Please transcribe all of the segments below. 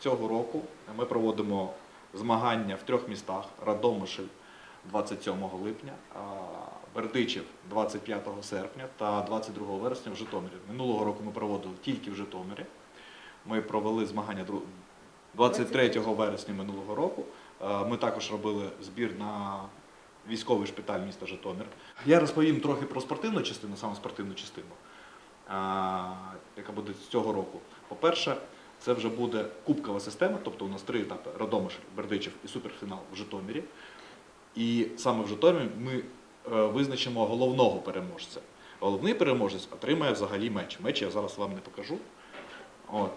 цього року ми проводимо змагання в трьох містах: Радомишль 27 липня, Бердичів 25 серпня та 22 вересня в Житомирі. Минулого року ми проводили тільки в Житомирі. Ми провели змагання 23 вересня минулого року. Ми також робили збір на військовий шпиталь міста Житомир. Я розповім трохи про спортивну частину, саме спортивну частину, яка буде з цього року. По-перше, це вже буде кубкова система, тобто у нас три етапи: Радомишль, Бердичів і суперфінал в Житомирі. І саме в Житомирі ми е, визначимо головного переможця. Головний переможець отримає взагалі меч. Меч я зараз вам не покажу. От.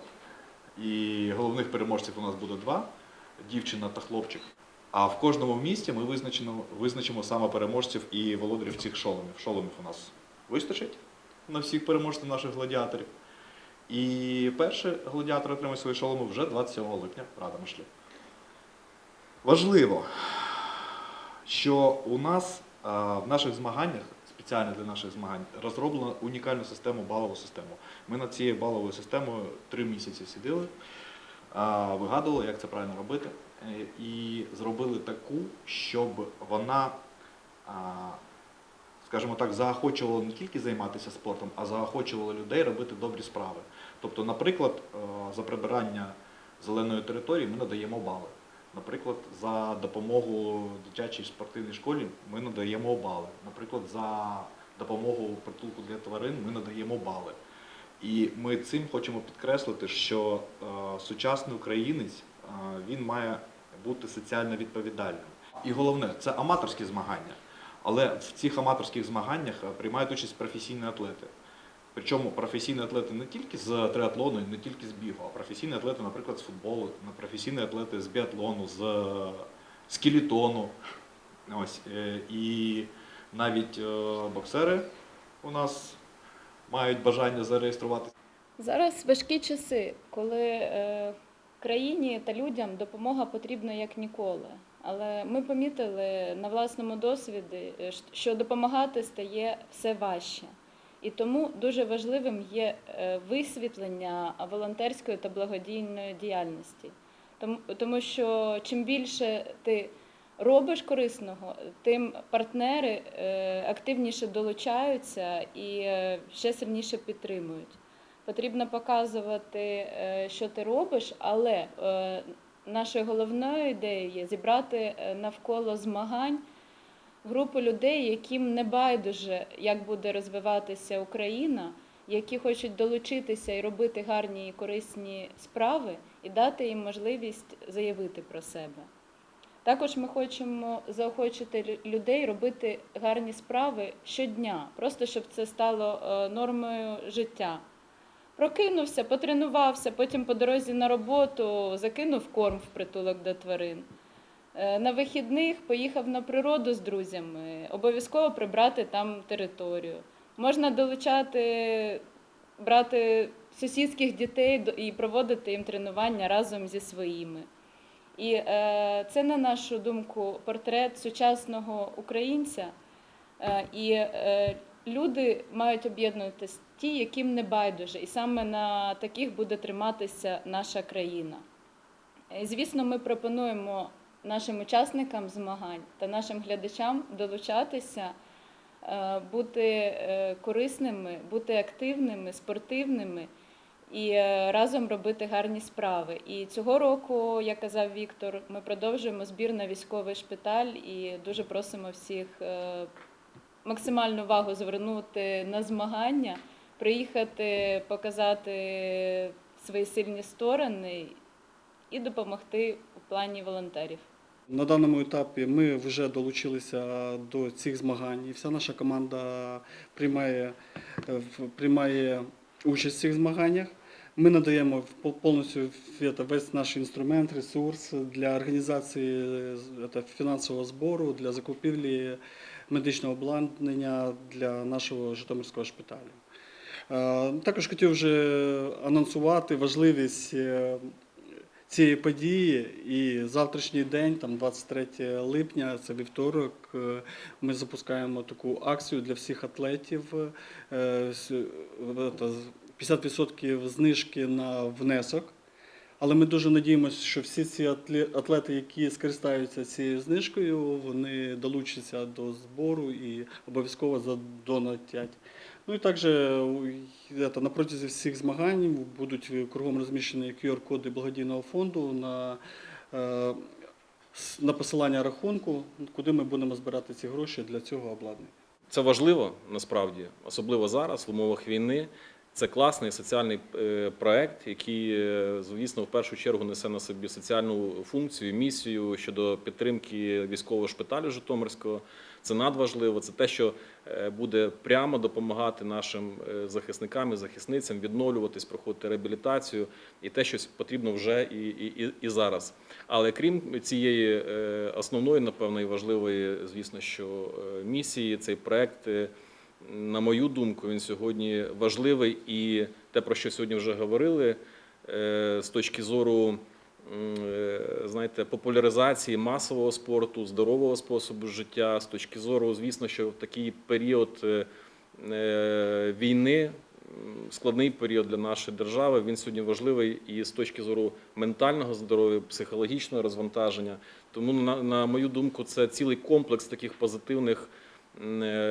І головних переможців у нас буде два дівчина та хлопчик. А в кожному місті ми визначимо, визначимо саме переможців і володарів цих шоломів. Шоломів у нас вистачить на всіх переможців наших гладіаторів. І перший гладіатор отримає свої шоломи вже 27 липня в Радомишлі. Важливо, що у нас в наших змаганнях, спеціально для наших змагань, розроблено унікальну систему, балову систему. Ми над цією баловою системою три місяці сиділи, вигадували, як це правильно робити, е, і зробили таку, щоб вона, скажімо так, заохочувала не тільки займатися спортом, а заохочувала людей робити добрі справи. Тобто, наприклад, е, за прибирання зеленої території ми надаємо бали. Наприклад, за допомогу дитячій спортивній школі ми надаємо бали. Наприклад, за допомогу притулку для тварин ми надаємо бали. І ми цим хочемо підкреслити, що е, сучасний українець е, він має бути соціально відповідальним. І головне, це аматорські змагання. Але в цих аматорських змаганнях е, приймають участь професійні атлети. Причому професійні атлети не тільки з триатлону, не тільки з бігу, а професійні атлети, наприклад, з футболу, професійні атлети з біатлону, з скелетону. Ось. е, І навіть е, боксери у нас мають бажання зареєструватися. Зараз важкі часи, коли країні та людям допомога потрібна як ніколи. Але ми помітили на власному досвіді, е, що допомагати стає все важче. І тому дуже важливим є е, висвітлення волонтерської та благодійної діяльності. Тому, що чим більше ти робиш корисного, тим партнери е, активніше долучаються і ще сильніше підтримують. Потрібно показувати, що ти робиш, але нашою головною ідеєю є зібрати е, навколо змагань групу людей, яким не байдуже, як буде розвиватися Україна, які хочуть долучитися і робити гарні і корисні справи, і дати їм можливість заявити про себе. Також ми хочемо заохочити людей робити гарні справи щодня, просто щоб це стало е, нормою життя. Прокинувся, потренувався, потім по дорозі на роботу закинув корм в притулок до тварин. Е, На вихідних поїхав на природу з друзями, обов'язково прибрати там територію. Можна долучати, брати сусідських дітей і проводити їм тренування разом зі своїми. І е, це, на нашу думку, портрет сучасного українця. Е, і люди мають об'єднуватися ті, яким не байдуже, і саме на таких буде триматися наша країна. Е, Звісно, ми пропонуємо нашим учасникам змагань та нашим глядачам долучатися, е, бути е, корисними, бути активними, спортивними і разом робити гарні справи. І цього року, як казав Віктор, ми продовжуємо збір на військовий шпиталь і дуже просимо всіх максимальну увагу звернути на змагання, приїхати, показати свої сильні сторони і допомогти у плані волонтерів. На даному етапі ми вже долучилися до цих змагань, і вся наша команда приймає, е, приймає участь в цих змаганнях. Ми надаємо повністю весь наш інструмент, ресурс для організації е, фінансового збору, для закупівлі медичного обладнання для нашого Житомирського шпиталю. Е, Також хотів вже анонсувати важливість е, цієї події. І завтрашній день, там 23 липня, це вівторок. е, Ми запускаємо таку акцію для всіх атлетів. Е, с- е, та, з- 50% знижки на внесок. Але ми дуже надіємося, що всі ці атле- атлети, які скористаються цією знижкою, вони долучаться до збору і обов'язково задонатять. Ну і також на протязі всіх змагань будуть кругом розміщені QR-коди благодійного фонду на, е, на посилання рахунку, куди ми будемо збирати ці гроші для цього обладнання. Це важливо насправді, особливо зараз, в умовах війни. Це класний соціальний е, проект, який, е, звісно, в першу чергу несе на собі соціальну функцію, місію щодо підтримки військового шпиталю Житомирського. Це надважливо. Це те, що е, буде прямо допомагати нашим захисникам і захисницям відновлюватись, проходити реабілітацію, і те, що потрібно вже і, і, і- зараз. Але крім цієї основної, напевно, і важливої, звісно, що місії цей проект. На мою думку, він сьогодні важливий і те, про що сьогодні вже говорили, е, з точки зору е, знаєте, популяризації масового спорту, здорового способу життя, з точки зору, звісно, що в такий період е, війни, складний період для нашої держави, він сьогодні важливий і з точки зору ментального здоров'я, психологічного розвантаження. Тому, на, на мою думку, це цілий комплекс таких позитивних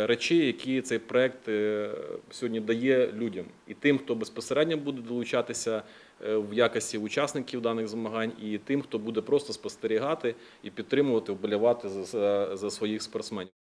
речей, які цей проект е, сьогодні дає людям і тим, хто безпосередньо буде долучатися е, в якості учасників даних змагань, і тим, хто буде просто спостерігати і підтримувати, вболівати за, за своїх спортсменів.